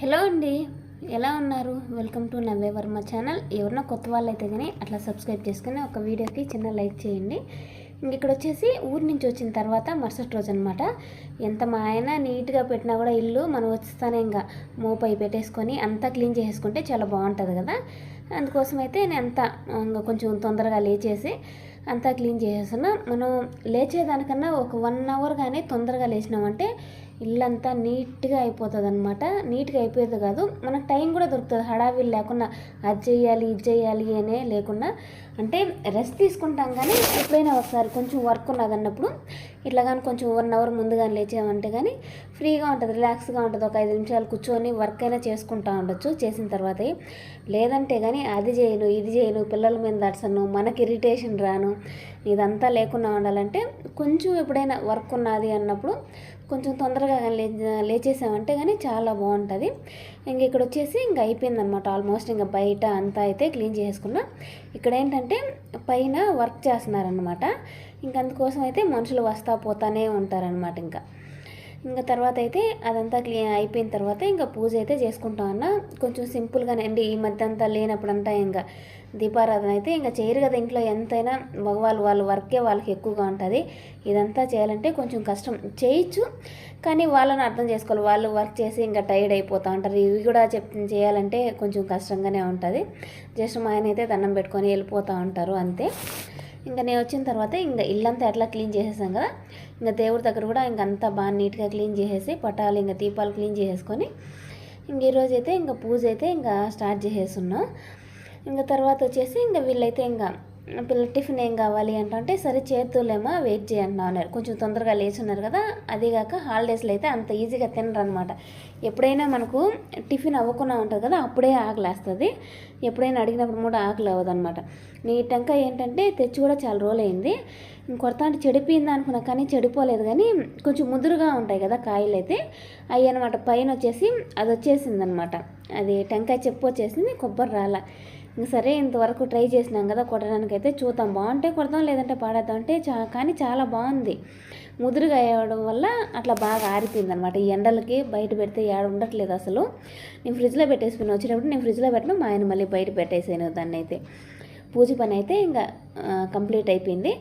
Hello అండి ఎలా ఉన్నారు? వెల్కమ్ టు నవ్వే వర్మ ఛానల్. ఎవరన్నా కొత్త వాళ్ళు అయితే కానీ అట్లా సబ్స్క్రైబ్ చేసుకుని ఒక వీడియోకి చిన్న లైక్ చేయండి. ఇంక ఇక్కడ వచ్చేసి ఊరి నుంచి వచ్చిన తర్వాత మరుసటి రోజు అనమాట ఎంత మా ఆయన నీట్గా పెట్టినా కూడా ఇల్లు మనం వస్తానే ఇంకా మోపై పెట్టేసుకొని అంతా క్లీన్ చేసుకుంటే చాలా బాగుంటుంది కదా. అందుకోసం అయితే నేను అంతా ఇంకా కొంచెం తొందరగా లేచేసి అంతా క్లీన్ చేసేస్తున్నా మనం లేచేదానికన్నా ఒక వన్ అవర్ కానీ తొందరగా లేచినామంటే ఇల్లంతా నీట్గా అయిపోతుంది అనమాట నీట్గా అయిపోయేది కాదు మనకు టైం కూడా దొరుకుతుంది. హడావిడి లేకుండా అది చేయాలి ఇది చేయాలి అనే లేకుండా. అంటే రెస్ట్ తీసుకుంటాం కానీ ఎప్పుడైనా ఒకసారి కొంచెం వర్క్ ఉన్నది అన్నప్పుడు ఇట్లా కానీ కొంచెం వన్ అవర్ ముందుగా లేచామంటే కానీ ఫ్రీగా ఉంటుంది రిలాక్స్గా ఉంటుంది. ఒక ఐదు నిమిషాలు కూర్చొని వర్క్ అయినా చేసుకుంటా ఉండొచ్చు చేసిన తర్వాత. లేదంటే కానీ అది చేయను ఇది చేయను పిల్లల మీద దర్శను మనకి ఇరిటేషన్ రాను ఇదంతా లేకుండా ఉండాలంటే కొంచెం ఎప్పుడైనా వర్క్ ఉన్నది అన్నప్పుడు కొంచెం తొందరగా లే లేచేసామంటే కానీ చాలా బాగుంటుంది. ఇంక ఇక్కడ వచ్చేసి ఇంక అయిపోయిందనమాట ఆల్మోస్ట్ ఇంకా బయట అంతా అయితే క్లీన్ చేసుకున్నా. ఇక్కడ ఏంటంటే పైన వర్క్ చేస్తున్నారనమాట. ఇంక అందుకోసం అయితే మనుషులు వస్తా పోతానే ఉంటారనమాట ఇంకా. ఇంకా తర్వాత అయితే అదంతా క్లీన్ అయిపోయిన తర్వాత ఇంకా పూజ అయితే చేసుకుంటాం అన్న కొంచెం సింపుల్గానే అండి ఈ మధ్య అంతా లేనప్పుడంతా ఇంకా దీపారాధన అయితే ఇంకా చేయరు కదా ఇంట్లో ఎంతైనా మగవాళ్ళు వాళ్ళు వర్కే వాళ్ళకి ఎక్కువగా ఉంటుంది. ఇదంతా చేయాలంటే కొంచెం కష్టం. చేయొచ్చు కానీ వాళ్ళని అర్థం చేసుకోవాలి. వాళ్ళు వర్క్ చేసి ఇంకా టైర్డ్ అయిపోతూ ఉంటారు. ఇవి కూడా చెప్ చేయాలంటే కొంచెం కష్టంగానే ఉంటుంది. జస్ట్ మా ఆయన అయితే దండం పెట్టుకొని వెళ్ళిపోతూ ఉంటారు అంతే. ఇంకా నేను వచ్చిన తర్వాత ఇంకా ఇల్లంతా ఎట్లా క్లీన్ చేసేసాం కదా. ఇంకా దేవుడి దగ్గర కూడా ఇంక అంతా బాగా నీట్గా క్లీన్ చేసేసి పటాలు ఇంకా దీపాలు క్లీన్ చేసేసుకొని ఇంక ఈరోజు అయితే ఇంకా పూజ అయితే ఇంకా స్టార్ట్ చేసేస్తున్నాం ఇంకా తర్వాత వచ్చేసి ఇంకా వీళ్ళైతే ఇంకా పిల్లల టిఫిన్ ఏం కావాలి? అంటే సరే చేతులేమో వెయిట్ చేయంటున్నా ఉన్నారు కొంచెం తొందరగా లేచి ఉన్నారు కదా అదేగాక హాలిడేస్లో అయితే అంత ఈజీగా తినరు అనమాట ఎప్పుడైనా మనకు టిఫిన్ అవ్వకుండా ఉంటుంది కదా అప్పుడే ఆకలేస్తుంది ఎప్పుడైనా అడిగినప్పుడు కూడా ఆకలి అవ్వదనమాట నీ టెంకాయ ఏంటంటే తెచ్చి కూడా చాలా రోజులు అయింది కొడతా అంటే చెడిపోయింది అనుకున్నా కానీ చెడిపోలేదు కానీ కొంచెం ముదురుగా ఉంటాయి కదా కాయలు అయితే అవి అనమాట పైన వచ్చేసి అది వచ్చేసింది అనమాట అది టెంకాయ చెప్పు వచ్చేసింది కొబ్బరి రాల సరే ఇంతవరకు ట్రై చేసినాం కదా కొట్టడానికి అయితే చూద్దాం. బాగుంటే కొడదాం లేదంటే పాడేద్దాం అంటే చా కానీ చాలా బాగుంది. ముదురుగా అయ్యడం వల్ల అట్లా బాగా ఆరిపోయింది అనమాట ఈ ఎండలకి బయట పెడితే ఏడ ఉండట్లేదు అసలు. నేను ఫ్రిడ్జ్లో పెట్టేసుకుని వచ్చేటప్పుడు నేను ఫ్రిడ్జ్లో పెట్టిన మా ఆయన మళ్ళీ బయట పెట్టేసాను దాన్ని అయితే పూజ పని అయితే ఇంకా కంప్లీట్ అయిపోయింది.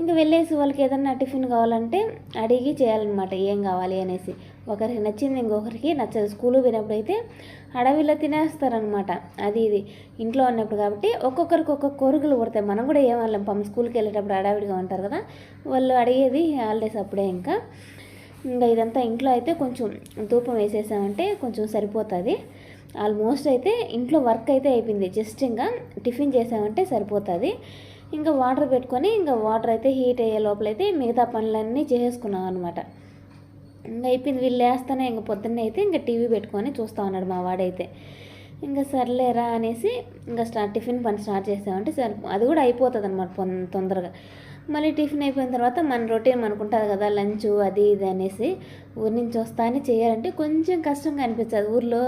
ఇంకా వెళ్ళేసి వాళ్ళకి ఏదన్నా టిఫిన్ కావాలంటే అడిగి చేయాలన్నమాట ఏం కావాలి అనేసి. ఒకరికి నచ్చింది ఇంకొకరికి నచ్చదు. స్కూల్ పోయినప్పుడు అయితే అడవిలో తినేస్తారనమాట అది ఇది. ఇంట్లో ఉన్నప్పుడు కాబట్టి ఒక్కొక్కరికి ఒక్కొక్క కోరికలు పుడతాయి. మనం కూడా ఏమల్లం పమ్మ స్కూల్కి వెళ్ళేటప్పుడు అడవిడిగా ఉంటారు కదా. వాళ్ళు అడిగేది హాలిడేస్ అప్పుడే ఇంకా. ఇంకా ఇదంతా ఇంట్లో అయితే కొంచెం ధూపం వేసేసామంటే కొంచెం సరిపోతుంది. ఆల్మోస్ట్ అయితే ఇంట్లో వర్క్ అయితే అయిపోయింది. జస్ట్ ఇంకా టిఫిన్ చేసామంటే సరిపోతుంది. ఇంకా వాటర్ పెట్టుకొని ఇంకా వాటర్ అయితే హీట్ అయ్యే లోపలైతే మిగతా పనులన్నీ చేసేసుకున్నాం అనమాట ఇంకా అయిపోయింది వీళ్ళు వేస్తానే ఇంకా పొద్దున్నే అయితే ఇంకా టీవీ పెట్టుకొని చూస్తూ ఉన్నాడు మా వాడైతే. ఇంకా సర్లేరా అనేసి ఇంకా స్టార్ట్ టిఫిన్ పని స్టార్ట్ చేసామంటే సరే అది కూడా అయిపోతుంది అనమాట తొందరగా. మళ్ళీ టిఫిన్ అయిపోయిన తర్వాత మన రొటీన్ అనుకుంటుంది కదా లంచ్ అది ఇది అనేసి ఊరి నుంచి వస్తా అని చేయాలంటే కొంచెం కష్టంగా అనిపించదు ఊర్లో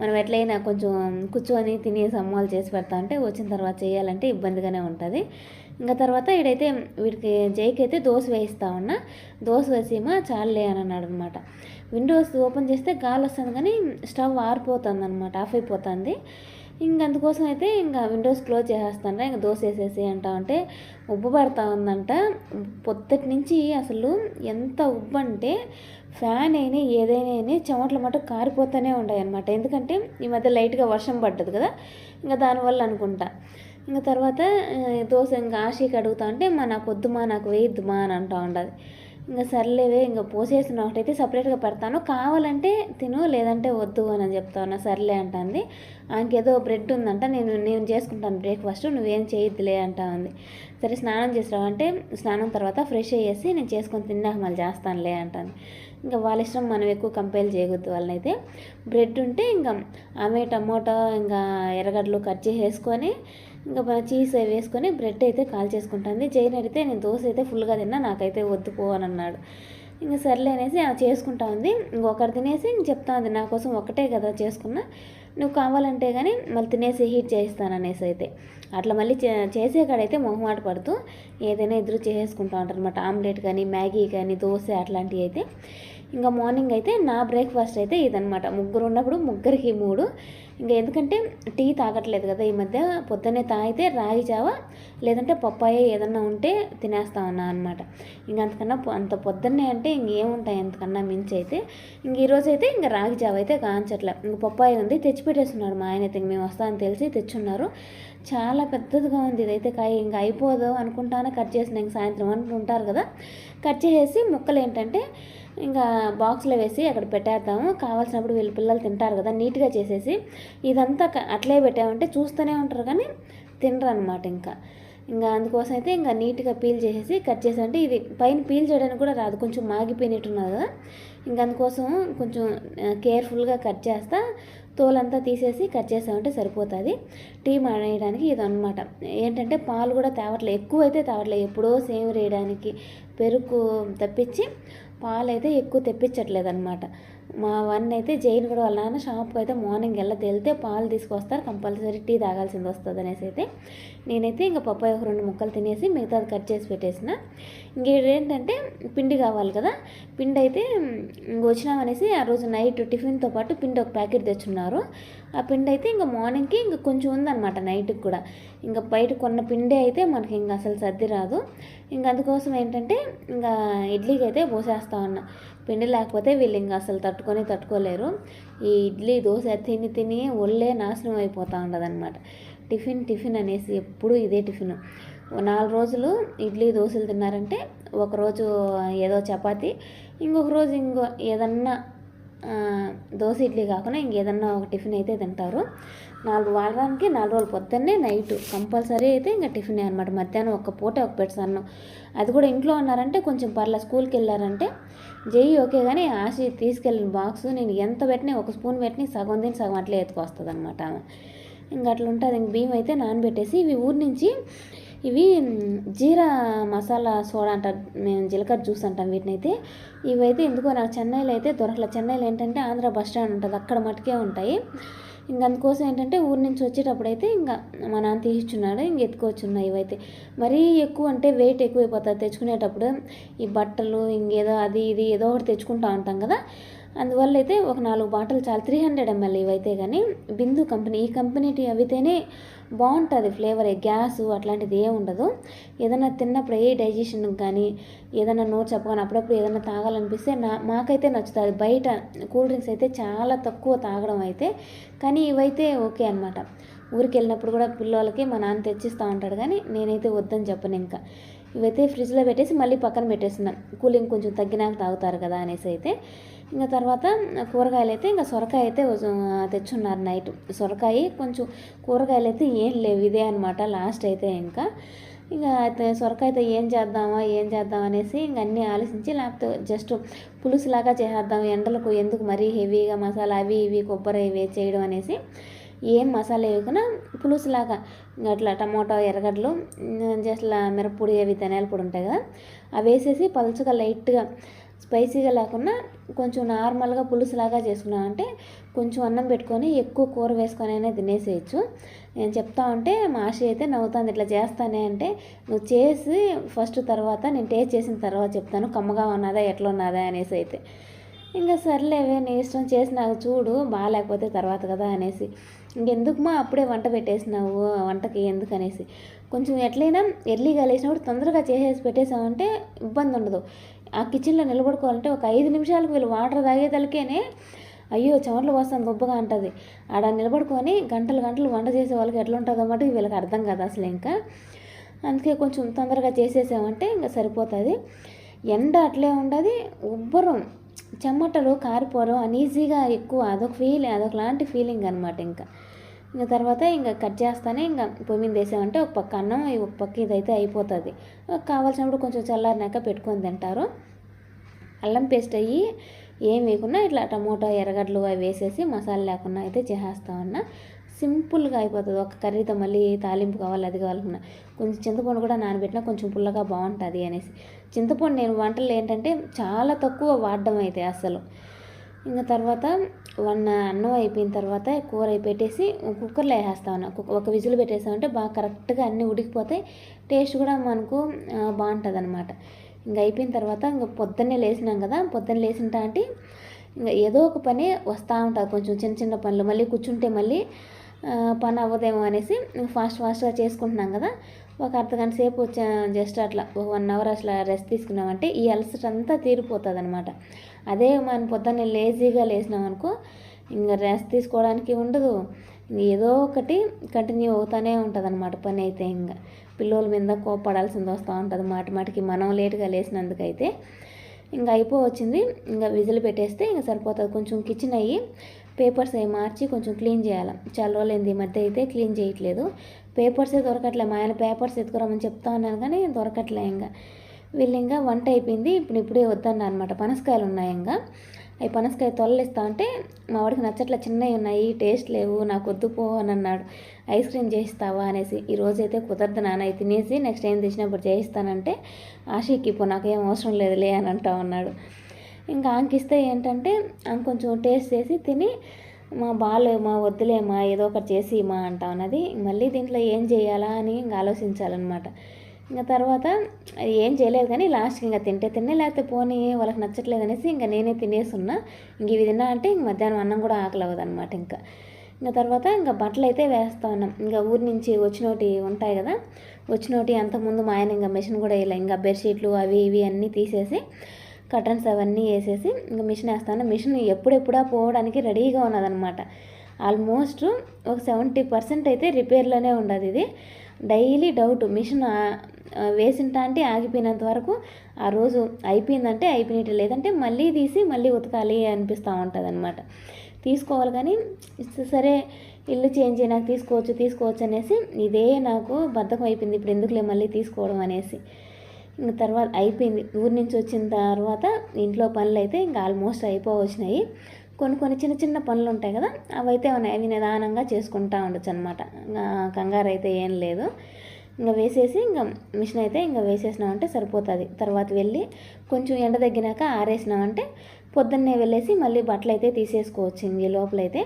మనం ఎట్లయినా కొంచెం కూర్చొని తినేసి అమ్మాలు చేసి పెడతా అంటే వచ్చిన తర్వాత చేయాలంటే ఇబ్బందిగానే ఉంటుంది. ఇంకా తర్వాత ఈడైతే వీడికి జైకి అయితే దోశ వేయిస్తా ఉన్నా. దోశ వేసేమా చాలే అని అన్నాడు అనమాట విండోస్ ఓపెన్ చేస్తే గాలి వస్తుంది కానీ స్టవ్ ఆరిపోతుంది అనమాట ఆఫ్ అయిపోతుంది. ఇంక అందుకోసం అయితే ఇంకా విండోస్ క్లోజ్ చేసేస్తాను ఇంకా దోశ వేసేసి అంటా ఉంటే ఉబ్బు పడతా ఉందంట. పొద్దుటి నుంచి అసలు ఎంత ఉబ్బు అంటే ఫ్యాన్ అయినా ఏదైనా చెమటల మటు కారిపోతూనే ఉన్నాయి అనమాట ఎందుకంటే ఈ మధ్య లైట్గా వర్షం పడ్డది కదా ఇంకా దానివల్ల అనుకుంటా. ఇంకా తర్వాత దోశ ఇంకా ఆశీకి అడుగుతా ఉంటే మా నాకు వద్దుమా నాకు వేయద్దుమా అని అంటూ ఉండదు ఇంకా సర్లేవే ఇంకా పోసేసిన ఒకటైతే సపరేట్గా పెడతాను. కావాలంటే తిను లేదంటే వద్దు అని చెప్తా ఉన్నా. సర్లే అంటుంది. ఆమెకేదో బ్రెడ్ ఉందంట నేను నేను చేసుకుంటాను బ్రేక్ఫాస్ట్ నువ్వేం చేయొద్దులే అంటా ఉంది. సరే స్నానం చేసినావంటే స్నానం తర్వాత ఫ్రెష్ అయ్యేసి నేను చేసుకొని తిన్నాక మళ్ళీ చేస్తానులే అంటాను ఇంకా వాళ్ళ ఇష్టం మనం ఎక్కువ కంపేర్ చేయకూడదు వాళ్ళనైతే. బ్రెడ్ ఉంటే ఇంకా ఆమె టమోటా ఇంకా ఎర్రగడ్డలు కట్ చేసేసుకొని ఇంకా చీజ్ వేసుకొని బ్రెడ్ అయితే కాల్ చేసుకుంటుంది. జైన్ అడిగితే నేను దోశ అయితే ఫుల్గా తిన్నా నాకైతే వద్దుపో అని అన్నాడు. ఇంకా సర్లే అనేసి చేసుకుంటా ఉంది. ఇంకొకరు తినేసి ఇంక చెప్తా ఉంది నా కోసం ఒకటే కదా చేసుకున్నా నువ్వు కావాలంటే కానీ మళ్ళీ తినేసి హీట్ చేస్తాను అనేసి అయితే. అట్లా మళ్ళీ చేసే కాడైతే మొహమాట పడుతూ ఏదైనా ఎదురు చేసేసుకుంటా ఉంటారు అనమాట ఆమ్లెట్ కానీ మ్యాగీ కానీ దోశ అట్లాంటివి అయితే. ఇంకా మార్నింగ్ అయితే నా బ్రేక్ఫాస్ట్ అయితే ఇదనమాట ముగ్గురు ఉన్నప్పుడు ముగ్గురికి మూడు. ఇంకా ఎందుకంటే టీ తాగట్లేదు కదా ఈ మధ్య పొద్దున్నే తాగితే రాగి జావ లేదంటే పప్పాయ ఏదన్నా ఉంటే తినేస్తా ఉన్నా అనమాట ఇంక అంతకన్నా అంత పొద్దున్నే అంటే ఇంకేముంటాయి అంతకన్నా మించి అయితే ఇంక ఈరోజు అయితే ఇంకా రాగి జావ అయితే కాంచట్లే. ఇంక పప్పాయ ఉంది తెచ్చిపెట్టేస్తున్నారు మా ఆయన అయితే మేము వస్తామని తెలిసి తెచ్చున్నారు. చాలా పెద్దదిగా ఉంది ఇదైతే కాయ ఇంకా అయిపోదు అనుకుంటానే కట్ చేసిన ఇంక సాయంత్రం అంటూ ఉంటారు కదా. కట్ చేసేసి ముక్కలు ఏంటంటే ఇంకా బాక్స్లో వేసి అక్కడ పెట్టేద్దాము. కావాల్సినప్పుడు వీళ్ళు పిల్లలు తింటారు కదా నీట్గా చేసేసి ఇదంతా అట్లే పెట్టామంటే చూస్తూనే ఉంటారు కానీ తినరు అనమాట ఇంకా. ఇంకా అందుకోసం అయితే ఇంకా నీట్గా పీల్ చేసేసి కట్ చేసామంటే అంటే ఇది పైన పీల్ చేయడానికి కూడా రాదు కొంచెం మాగిపోయినట్టున్నది కదా. ఇంకా అందుకోసం కొంచెం కేర్ఫుల్గా కట్ చేస్తా తోలంతా తీసేసి కట్ చేసామంటే సరిపోతుంది. టీ మాడేయడానికి ఇది అనమాట ఏంటంటే పాలు కూడా తేవట్లేదు ఎక్కువ అయితే తేవట్లే ఎప్పుడో సేమ్ వేయడానికి పెరుగు తప్పించి పాలు అయితే ఎక్కువ తెప్పించట్లేదు అనమాట మా వన్ అయితే జైన్ కూడా వాళ్ళ నాన్న షాప్కి అయితే మార్నింగ్ వెళ్ళ వెళ్తే పాలు తీసుకొస్తారు. కంపల్సరీ టీ తాగాల్సింది వస్తుంది అనేసి అయితే నేనైతే ఇంకా పప్పాయి ఒక రెండు ముక్కలు తినేసి మిగతాది కట్ చేసి పెట్టేసిన. ఇంకేంటంటే పిండి కావాలి కదా. పిండి అయితే వచ్చినామనేసి ఆ రోజు నైట్ టిఫిన్తో పాటు పిండి ఒక ప్యాకెట్ తెచ్చున్నారు. ఆ పిండి అయితే ఇంకా మార్నింగ్కి ఇంకా కొంచెం ఉందన్నమాట నైట్కి కూడా. ఇంకా బయట కొన్న పిండి అయితే మనకి ఇంకా అసలు సర్ది రాదు. ఇంకా అందుకోసం ఏంటంటే ఇంకా ఇడ్లీకి అయితే పోసేస్తా ఉన్నా. పిండి లేకపోతే వీళ్ళు ఇంకా అసలు తట్టుకొని తట్టుకోలేరు. ఈ ఇడ్లీ దోశ తిని తిని ఒళ్ళే నాశనం అయిపోతూ ఉండదన్నమాట. టిఫిన్ టిఫిన్ అనేసి ఎప్పుడు ఇదే టిఫిన్. నాలుగు రోజులు ఇడ్లీ దోశలు తిన్నారంటే ఒకరోజు ఏదో చపాతి ఇంకొక రోజు ఇంకో ఏదన్నా దోశ ఇడ్లీ కాకుండా ఇంకేదన్నా ఒక టిఫిన్ అయితే తింటారు. నాలుగు వారానికి నాలుగు రోజులు పొద్దున్నే నైట్ కంపల్సరీ అయితే ఇంకా టిఫిన్ అనమాట మధ్యాహ్నం ఒక పూట ఒక పెడతాను అది కూడా ఇంట్లో ఉన్నారంటే కొంచెం పర్లే స్కూల్కి వెళ్ళారంటే జై ఓకే కానీ ఆశి తీసుకెళ్ళిన బాక్స్ నేను ఎంత పెట్టినా ఒక స్పూన్ పెట్టిన సగం తిని సగం అట్లే ఎత్తుకొస్తుంది అనమాట ఇంకా అట్లా ఉంటుంది. ఇంక బియ్యం అయితే నానబెట్టేసి ఇవి ఊరి నుంచి ఇవి జీరా మసాలా సోడా అంటారు మేము జీలకర్ర జ్యూస్ అంటాం వీటిని అయితే ఇవైతే ఎందుకో నాకు చెన్నైలో అయితే దొరకలే చెన్నైలో ఏంటంటే ఆంధ్ర బస్ స్టాండ్ ఉంటుంది అక్కడ మటుకే ఉంటాయి. ఇంక అందుకోసం ఏంటంటే ఊరి నుంచి వచ్చేటప్పుడు అయితే ఇంకా మా నాన్న తీసిచ్చున్నాడు ఇంక ఎత్తుకొచ్చున్నాయి ఇవైతే. మరీ ఎక్కువ అంటే వెయిట్ ఎక్కువైపోతుంది. తెచ్చుకునేటప్పుడు ఈ బట్టలు ఇంకేదో అది ఇది ఏదో ఒకటి తెచ్చుకుంటా ఉంటాం కదా. అందువల్ల అయితే ఒక నాలుగు బాటిల్ చాలు. త్రీ హండ్రెడ్ ఎంఎల్ ఇవైతే కానీ బిందు కంపెనీ ఈ కంపెనీ టీ అవితేనే బాగుంటుంది ఫ్లేవర్ గ్యాస్ అట్లాంటిది ఏ ఉండదు. ఏదైనా తిన్నప్పుడు ఏ డైజెషన్ కానీ ఏదైనా నోట్ చెప్పగానే అప్పుడప్పుడు ఏదైనా తాగాలనిపిస్తే నా మాకైతే నచ్చుతుంది. బయట కూల్ డ్రింక్స్ అయితే చాలా తక్కువ తాగడం అయితే కానీ ఇవైతే ఓకే అనమాట ఊరికి వెళ్ళినప్పుడు కూడా పిల్లలకి మా నాన్న తెచ్చిస్తూ ఉంటాడు కానీ నేనైతే వద్దని చెప్పను ఇంకా. ఇవైతే ఫ్రిడ్జ్లో పెట్టేసి మళ్ళీ పక్కన పెట్టేస్తున్నాను కూలింగ్ కొంచెం తగ్గినాక తాగుతారు కదా అనేసి అయితే. ఇంకా తర్వాత కూరగాయలు అయితే ఇంకా సొరకాయ అయితే తెచ్చున్నారు నైట్. సొరకాయ కొంచెం కూరగాయలు అయితే ఏం లేవు ఇదే అనమాట లాస్ట్ అయితే ఇంకా. ఇంకా అయితే సొరకాయ అయితే ఏం చేద్దామా ఏం చేద్దాం అనేసి ఇంక అన్నీ ఆలోచించి లేకపోతే జస్ట్ పులుసులాగా చేసేద్దాం ఎండలకు ఎందుకు మరీ హెవీగా మసాలా అవి ఇవి కొబ్బరి ఇవి చేయడం అనేసి ఏం మసాలా వేయకుండా పులుసులాగా ఇంకా అట్లా టమాటో ఎర్రగడ్డలు జస్ట్ ఇలా మిరప్పొడి అవి ధనియాల పొడి ఉంటాయి కదా అవి వేసేసి పలుచగా లైట్గా స్పైసీగా లేకుండా కొంచెం నార్మల్గా పులుసులాగా చేసుకున్నామంటే కొంచెం అన్నం పెట్టుకొని ఎక్కువ కూర వేసుకొని అయినా తినేసేయచ్చు. నేను చెప్తా ఉంటే మా ఆశ అయితే నవ్వుతుంది. ఇట్లా చేస్తానే అంటే నువ్వు చేసి ఫస్ట్ తర్వాత నేను టేస్ట్ చేసిన తర్వాత చెప్తాను. కమ్మగా ఉన్నదా ఎట్లా ఉన్నదా అనేసి అయితే. ఇంకా సర్లేవే నీ ఇష్టం చేసి నాకు చూడు బాగాలేకపోతే తర్వాత కదా అనేసి. ఇంకెందుకు మా అప్పుడే వంట పెట్టేసినావు వంటకి ఎందుకు అనేసి. కొంచెం ఎట్లయినా ఎర్లీగా లేచినప్పుడు తొందరగా చేసేసి పెట్టేసామంటే ఇబ్బంది ఉండదు ఆ కిచెన్లో నిలబడుకోవాలంటే ఒక ఐదు నిమిషాలకు వీళ్ళు వాటర్ తాగేదలకేనే అయ్యో చెమటలు వస్తాను గొప్పగా అంటుంది. ఆడ నిలబడుకొని గంటలు గంటలు వంట చేసే వాళ్ళకి ఎట్లా ఉంటుందో మటుకు వీళ్ళకి అర్థం కాదు అసలు ఇంకా. అందుకే కొంచెం తొందరగా చేసేసామంటే ఇంకా సరిపోతుంది. ఎండ అట్లే ఉండదు. ఉబ్బరం. చెమటలు కారిపోవడం అనీజీగా ఎక్కువ. అదొక ఫీల్ అదొక లాంటి ఫీలింగ్ అనమాట ఇంకా. ఇంకా తర్వాత ఇంకా కట్ చేస్తానే ఇంకా పొయ్యి మీద వేసామంటే ఒక పక్క అన్నం ఒక పక్క ఇదైతే అయిపోతుంది. కావాల్సినప్పుడు కొంచెం చల్లారినాక పెట్టుకొని తింటారు. అల్లం పేస్ట్ అయ్యి ఏం వేయకుండా ఇట్లా టమోటా ఎర్రగడ్డలు అవి వేసేసి మసాలా లేకుండా అయితే చేసేస్తా ఉన్నా. సింపుల్గా అయిపోతుంది. ఒక కర్రీతో మళ్ళీ తాలింపు కావాలి అది కావాలన్నా కొంచెం చింతపండు కూడా నానబెట్టినా కొంచెం పుల్లగా బాగుంటుంది అనేసి. చింతపండు నేను వంటలు ఏంటంటే చాలా తక్కువ వాడడం అయితే అసలు ఇంకా తర్వాత వన్ అన్నం అయిపోయిన తర్వాత కూర అయిపెట్టేసి కుక్కర్లో వేసేస్తా ఉన్నా. కుక్క- ఒక విజిల్ పెట్టేసామంటే బాగా కరెక్ట్గా అన్నీ ఉడికిపోతాయి. టేస్ట్ కూడా మనకు బాగుంటుంది అనమాట ఇంకా అయిపోయిన తర్వాత ఇంకా పొద్దున్నే లేచినాం కదా పొద్దున్న లేచింటా అంటే ఇంకా ఏదో ఒక పని వస్తూ ఉంటుంది. కొంచెం చిన్న చిన్న పనులు మళ్ళీ కూర్చుంటే మళ్ళీ పని అవ్వదేమో అనేసి ఫాస్ట్ ఫాస్ట్గా చేసుకుంటున్నాం కదా. ఒక అర్ధగంట సేపు వచ్చా జస్ట్ అట్లా ఒక వన్ అవర్ అట్లా రెస్ట్ తీసుకున్నామంటే ఈ అలసట అంతా తీరిపోతుంది అనమాట అదే మనం పొద్దున్నే లేజీగా లేచినాం అనుకో ఇంకా రెస్ట్ తీసుకోవడానికి ఉండదు. ఏదో ఒకటి కంటిన్యూ అవుతూనే ఉంటుంది అనమాట పని అయితే ఇంకా పిల్లల మీద కోపడాల్సింది వస్తూ ఉంటుంది మాటి మాటికి మనం లేట్గా లేచినందుకైతే. ఇంకా అయిపోవచ్చింది ఇంకా విజిల్ పెట్టేస్తే ఇంకా సరిపోతుంది. కొంచెం కిచెన్ అయ్యి పేపర్స్ అవి మార్చి కొంచెం క్లీన్ చేయాలి. చాలా రోజులైంది ఈ మధ్య అయితే క్లీన్ చేయట్లేదు. పేపర్సే దొరకట్లే. మా ఆయన పేపర్స్ ఎత్తుకురామని చెప్తా ఉన్నాను కానీ దొరకట్లే ఇంకా. వీళ్ళు ఇంకా వంట అయిపోయింది. ఇప్పుడు ఇప్పుడే వద్దన్న అనమాట పనసకాయలు ఉన్నాయి ఇంకా. అవి పనసకాయ తొలలిస్తా అంటే మా వాడికి నచ్చట్ల. చిన్నవి ఉన్నాయి. టేస్ట్ లేవు. నాకు వద్దు పో అని అన్నాడు. ఐస్ క్రీమ్ చేయిస్తావా అనేసి. ఈ రోజు అయితే కుదరదు నాన్న. అవి తినేసి నెక్స్ట్ టైం తెచ్చినప్పుడు చేయిస్తానంటే ఆశకి నాకు నాకేం అవసరం లేదులే అని అంటా ఉన్నాడు. ఇంకా ఆంకిస్తే ఏంటంటే ఆమె కొంచెం టేస్ట్ చేసి తిని మా బాలు మా వద్దులేమా ఏదో ఒకటి చేసి మా అంటా ఉన్నది. మళ్ళీ దీంట్లో ఏం చేయాలా అని ఇంకా ఆలోచించాలన్నమాట. ఇంకా తర్వాత ఏం చేయలేదు కానీ లాస్ట్కి ఇంకా తింటే తిన్నే లేకపోతే పోనీ వాళ్ళకి నచ్చట్లేదు అనేసి ఇంకా నేనే తినేస్తున్నా ఇంక ఇవి తిన్నా అంటే ఇంక మధ్యాహ్నం అన్నం కూడా ఆకలి అవ్వదన్నమాట ఇంకా. ఇంకా తర్వాత ఇంకా బట్టలు అయితే వేస్తా ఉన్నాం. ఇంకా ఊరి నుంచి వచ్చినోటి ఉంటాయి కదా వచ్చినోటి అంతకుముందు మా ఆయన ఇంకా మిషన్ కూడా ఇలా ఇంకా బెడ్షీట్లు అవి ఇవి అన్నీ తీసేసి కర్టన్స్ అవన్నీ వేసేసి ఇంకా మిషన్ వేస్తాను. మిషన్ ఎప్పుడెప్పుడా పోవడానికి రెడీగా ఉన్నదనమాట ఆల్మోస్ట్ ఒక సెవెంటీ పర్సెంట్ అయితే రిపేర్లోనే ఉండదు ఇది. డైలీ డౌట్ మిషన్ వేసింటా అంటే ఆగిపోయినంత వరకు ఆ రోజు అయిపోయిందంటే అయిపోయినట్టు లేదంటే మళ్ళీ తీసి మళ్ళీ ఉతకాలి అనిపిస్తూ ఉంటుంది అనమాట తీసుకోవాలి కానీ సరే ఇల్లు చేంజ్ నాకు తీసుకోవచ్చు తీసుకోవచ్చు అనేసి ఇదే నాకు బద్ధకం అయిపోయింది. ఇప్పుడు ఎందుకులే మళ్ళీ తీసుకోవడం అనేసి. తర్వాత అయిపోయింది. ఊరి నుంచి వచ్చిన తర్వాత ఇంట్లో పనులు అయితే ఇంకా ఆల్మోస్ట్ అయిపోవచ్చినాయి. కొన్ని కొన్ని చిన్న చిన్న పనులు ఉంటాయి కదా అవి అయితే ఉన్నాయి అవి నిదానంగా చేసుకుంటూ ఉండొచ్చు అనమాట కంగారు అయితే ఏం లేదు. ఇంకా వేసేసి ఇంకా మిషన్ అయితే ఇంకా వేసేసినామంటే సరిపోతుంది. తర్వాత వెళ్ళి కొంచెం ఎండ తగ్గినాక ఆరేసినామంటే పొద్దున్నే వెళ్ళేసి మళ్ళీ బట్టలు అయితే తీసేసుకోవచ్చు ఇంక లోపలైతే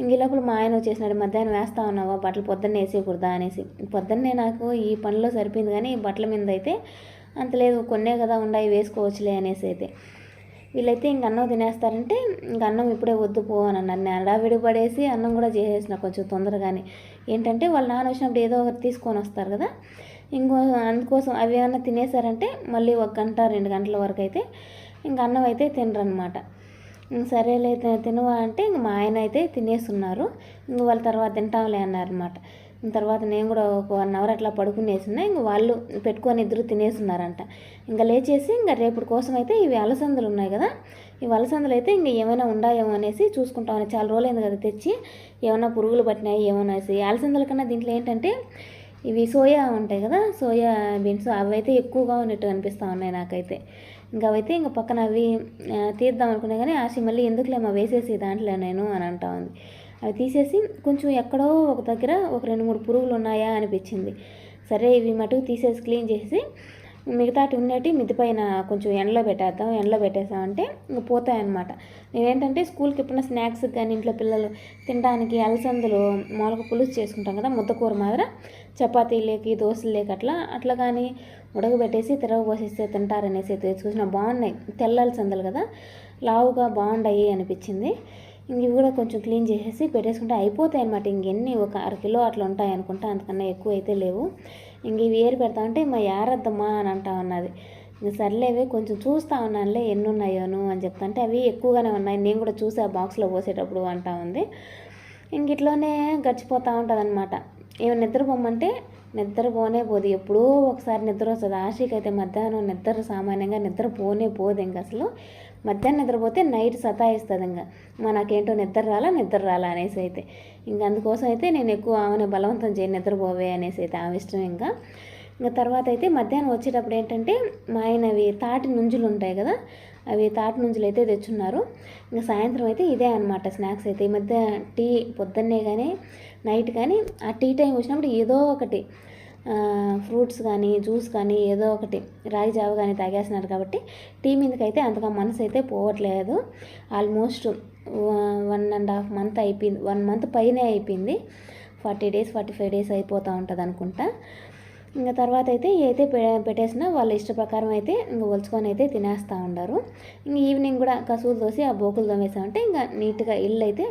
ఇంక లోపల మా ఆయన వచ్చేసినాడు మధ్యాహ్నం వేస్తా ఉన్నావా? బట్టలు పొద్దున్నే వేసేయకూడదా? అనేసి. పొద్దున్నే నాకు ఈ పనిలో సరిపోయింది కానీ ఈ బట్టల మీద అయితే అంత లేదు కొన్నే కదా ఉండాయి వేసుకోవచ్చులే అనేసి అయితే. వీళ్ళైతే ఇంక అన్నం తినేస్తారంటే ఇంక అన్నం ఇప్పుడే వద్దు పో అని నన్ను నేను అడావిడి పడేసి అన్నం కూడా చేసేసిన కొంచెం తొందరగానే. ఏంటంటే వాళ్ళు నాన్న వచ్చినప్పుడు ఏదో ఒకటి తీసుకొని వస్తారు కదా. ఇంకో అందుకోసం అవి ఏమన్నా తినేసారంటే మళ్ళీ ఒక గంట రెండు గంటల వరకు అయితే ఇంక అన్నం అయితే తినరనమాట సరేలే తినవా అంటే ఇంక మా ఆయన అయితే తినేస్తున్నారు ఇంక వాళ్ళ తర్వాత తింటాంలే అన్నారనమాట తర్వాత నేను కూడా ఒక వన్ అవర్ అట్లా పడుకునేసిన ఇంక వాళ్ళు పెట్టుకొని ఇద్దరు తినేస్తున్నారంట ఇంకా లేచేసి ఇంకా రేపటి కోసం అయితే ఇవి అలసందలు ఉన్నాయి కదా ఈ అలసందలు అయితే ఇంకా ఏమైనా ఉన్నాయేమో అనేసి చూసుకుంటామని చాలా రోజులైంది కదా తెచ్చి ఏమైనా పురుగులు పట్టినాయి ఏమైనా అలసందల కన్నా దీంట్లో ఏంటంటే ఇవి సోయా ఉంటాయి కదా సోయా బీన్స్ అవి అయితే ఎక్కువగా ఉన్నట్టు అనిపిస్తూ ఉన్నాయి నాకైతే. ఇంకా అవైతే ఇంకా పక్కన అవి తీద్దాం అనుకున్నా కానీ ఆశ మళ్ళీ ఎందుకులేమో వేసేసి దాంట్లో నేను అని అంటా ఉంది. అవి తీసేసి కొంచెం ఎక్కడో ఒక దగ్గర ఒక రెండు మూడు పురుగులు ఉన్నాయా అనిపించింది. సరే ఇవి మటుకు తీసేసి క్లీన్ చేసి మిగతాటి ఉన్నట్టు మిద్ది పైన కొంచెం ఎండలో పెట్టేద్దాం. ఎండలో పెట్టేసామంటే ఇంక పోతాయన్నమాట. నేనేంటంటే స్కూల్కి ఎప్పుడైనా స్నాక్స్ కానీ ఇంట్లో పిల్లలు తినడానికి అలసందులు మొలక పులుసు చేసుకుంటాం కదా ముద్దకూర మాదిర చపాతీలేకి దోశలేకి అట్లా అట్లా కానీ ఉడకబెట్టేసి తిరగబోసేస్తే తింటారనేసి అయితే బాగున్నాయి. తెల్ల అలసందలు కదా లావుగా బాగుండాయి అనిపించింది. ఇవి కూడా కొంచెం క్లీన్ చేసేసి పెట్టేసుకుంటే అయిపోతాయి అనమాట ఇంకెన్ని ఒక అర కిలో అట్లా ఉంటాయి అనుకుంటా అంతకన్నా ఎక్కువ అయితే లేవు. ఇంక ఇవి ఏరు పెడతామంటే మా యారద్దమ్మా అని అంటా ఉన్నది. ఇంక సర్లేవి కొంచెం చూస్తా ఉన్నానులే ఎన్ని ఉన్నాయోను అని చెప్తుంటే అవి ఎక్కువగానే ఉన్నాయి. నేను కూడా చూసా బాక్స్లో పోసేటప్పుడు అంటా ఉంది. ఇంక ఇట్లోనే గడిచిపోతూ ఉంటుంది అనమాట ఏమైనా నిద్రపోమంటే నిద్రపోనే పోదు. ఎప్పుడో ఒకసారి నిద్ర వస్తుంది. ఆశకి అయితే మధ్యాహ్నం నిద్ర సామాన్యంగా నిద్ర పోనే పోదు ఇంక అసలు. మధ్యాహ్నం నిద్రపోతే నైట్ సతాయిస్తుంది ఇంకా మా నాకేంటో నిద్ర రాలా నిద్ర రాలా అనేసి అయితే. ఇంకా అందుకోసం అయితే నేను ఎక్కువ ఆమెను బలవంతం చేయను నిద్రపోవే అనేసి అయితే ఆమె ఇష్టం ఇంకా. ఇంకా తర్వాత అయితే మధ్యాహ్నం వచ్చేటప్పుడు ఏంటంటే మా ఆయన అవి తాటి నుంజులు ఉంటాయి కదా అవి తాటి నుంజులు అయితే తెచ్చున్నారు. ఇంకా సాయంత్రం అయితే ఇదే అనమాట స్నాక్స్ అయితే. ఈ మధ్య టీ పొద్దున్నే కానీ నైట్ కానీ ఆ టీ టైం వచ్చినప్పుడు ఏదో ఒకటి ఫ్రూట్స్ కానీ జ్యూస్ కానీ ఏదో ఒకటి రాగి జావ కానీ తాగేస్తున్నారు కాబట్టి టీ మీదకి అయితే అంతగా మనసు అయితే పోవట్లేదు almost one and half month అయిపోయింది. వన్ మంత్ పైనే అయిపోయింది. Forty days forty five days అయిపోతూ ఉంటుంది అనుకుంటా. ఇంకా తర్వాత అయితే అయితే పె- పెట్టేసిన వాళ్ళ ఇష్ట ప్రకారం అయితే ఇంకా ఒలుచుకొని అయితే తినేస్తూ ఉండారు. ఇంక ఈవినింగ్ కూడా కసువులు దోసి ఆ బోకులు తోమేసామంటే ఇంకా నీట్గా ఇల్లు అయితే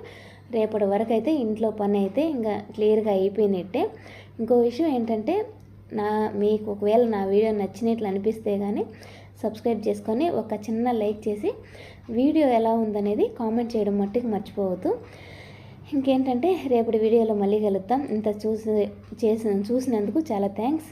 రేపటి వరకు అయితే ఇంట్లో పని అయితే ఇంకా క్లియర్గా అయిపోయినట్టే. ఇంకో విషయం ఏంటంటే నా మీకు ఒకవేళ నా వీడియో నచ్చినట్లు అనిపిస్తే కానీ సబ్స్క్రైబ్ చేసుకొని ఒక చిన్న లైక్ చేసి వీడియో ఎలా ఉందనేది కామెంట్ చేయడం మట్టుకు మర్చిపోవద్దు. ఇంకేంటంటే రేపటి వీడియోలో మళ్ళీ కలుద్దాం. ఇంత చూసి చేసిన చూసినందుకు చాలా థ్యాంక్స్.